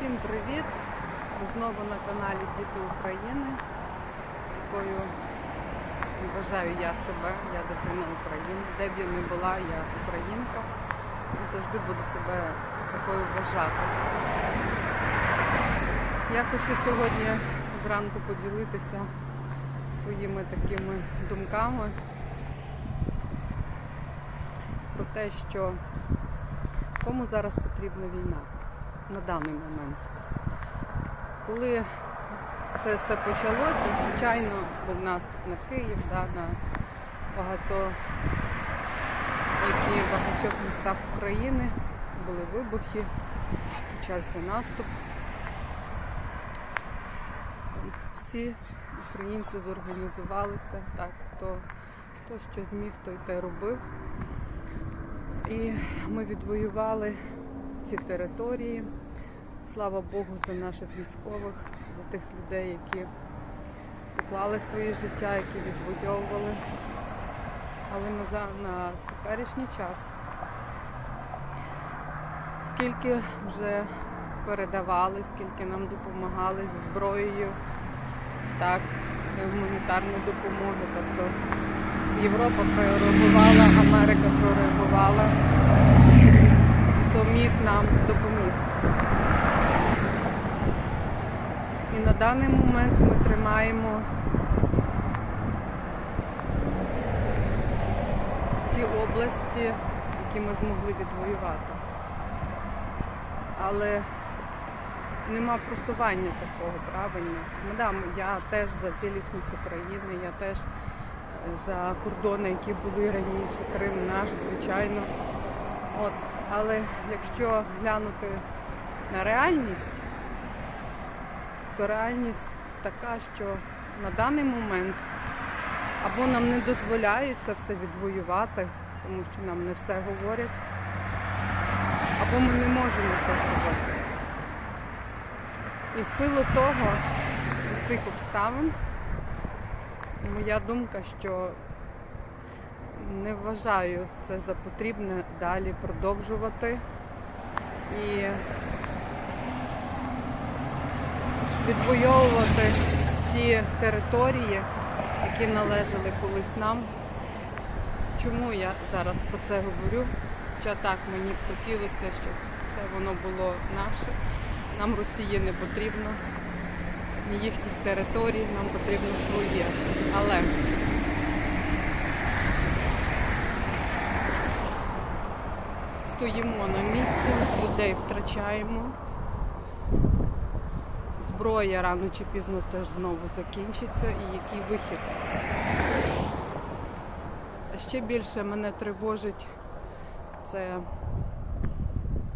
Всім привіт! Знову на каналі Діти України, якою вважаю я себе, я дитина України. Де б я не була, я українка і завжди буду себе такою вважати. Я хочу сьогодні зранку поділитися своїми такими думками про те, що кому зараз потрібна війна на даний момент. Коли це все почалося, звичайно, був наступ на Київ, да, на багато, які в багатьох містах України були вибухи, почався наступ. Всі українці зорганізувалися, так, хто, хто що зміг, той те робив. І ми відвоювали ці території. Слава Богу за наших військових, за тих людей, які поклали своє життя, які відвоювали. Але на, на теперішній час, скільки вже передавали, скільки нам допомагали зі зброєю, так, гуманітарну допомогу. Тобто Європа прореагувала, Америка прореагувала, міг нам допоміг. І на даний момент ми тримаємо ті області, які ми змогли відвоювати. Але нема просування такого правильно. Да, я теж за цілісність України, я теж е, за кордони, які були раніше, Крим наш, звичайно. От, але якщо глянути на реальність, то реальність така, що на даний момент або нам не дозволяють це все відвоювати, тому що нам не все говорять, або ми не можемо це зробити. І в силу того, цих обставин, моя думка, що не вважаю це за потрібне далі продовжувати і відвоювати ті території, які належали колись нам. Чому я зараз про це говорю? Хоча так мені б хотілося, щоб все воно було наше. Нам Росії не потрібно, ні їхніх територій, нам потрібно своє. Але стоїмо на місці, людей втрачаємо. Зброя рано чи пізно теж знову закінчиться і який вихід. А ще більше мене тривожить це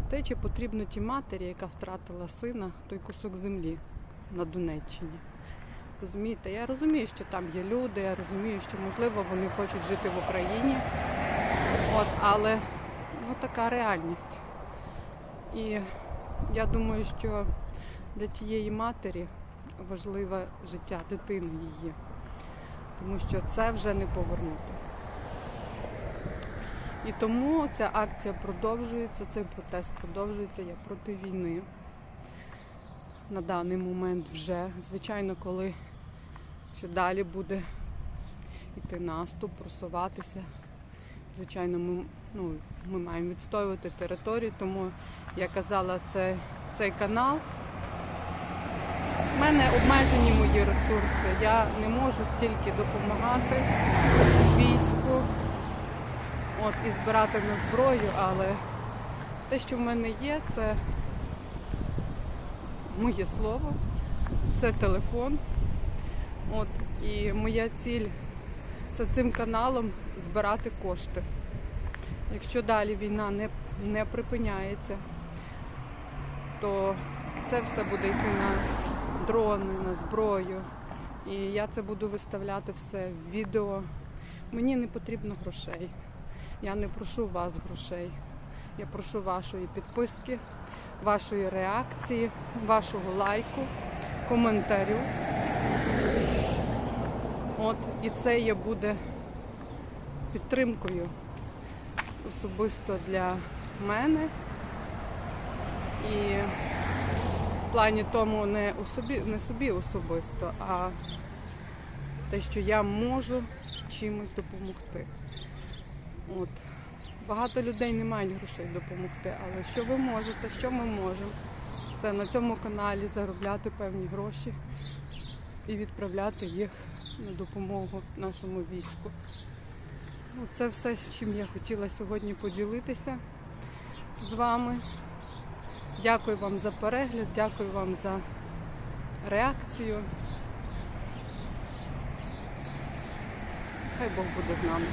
те, чи потрібно ті матері, яка втратила сина, той кусок землі на Донеччині. Розумієте, я розумію, що там є люди, я розумію, що можливо вони хочуть жити в Україні. От, але ну, така реальність. І я думаю, що для тієї матері важливе життя дитини її, тому що це вже не повернути. І тому ця акція продовжується, цей протест продовжується. Я проти війни на даний момент вже. Звичайно, коли що далі буде йти наступ, просуватися. Звичайно, ми, ну, ми маємо відстоювати територію, тому я казала, це, цей канал. У мене обмежені мої ресурси. Я не можу стільки допомагати війську от, і збирати на зброю, але те, що в мене є, це моє слово, це телефон. От, і моя ціль це цим каналом збирати кошти. Якщо далі війна не, не припиняється, то це все буде йти на дрони, на зброю. І я це буду виставляти все в відео. Мені не потрібно грошей. Я не прошу вас грошей. Я прошу вашої підписки, вашої реакції, вашого лайку, коментарю. От, і це є буде підтримкою особисто для мене. І в плані тому не у собі, не собі особисто, а те, що я можу чимось допомогти. От. Багато людей не мають грошей допомогти, але що ви можете, що ми можемо, це на цьому каналі заробляти певні гроші і відправляти їх на допомогу нашому війську. Ну, це все, з чим я хотіла сьогодні поділитися з вами. Дякую вам за перегляд, дякую вам за реакцію. Хай Бог буде з нами.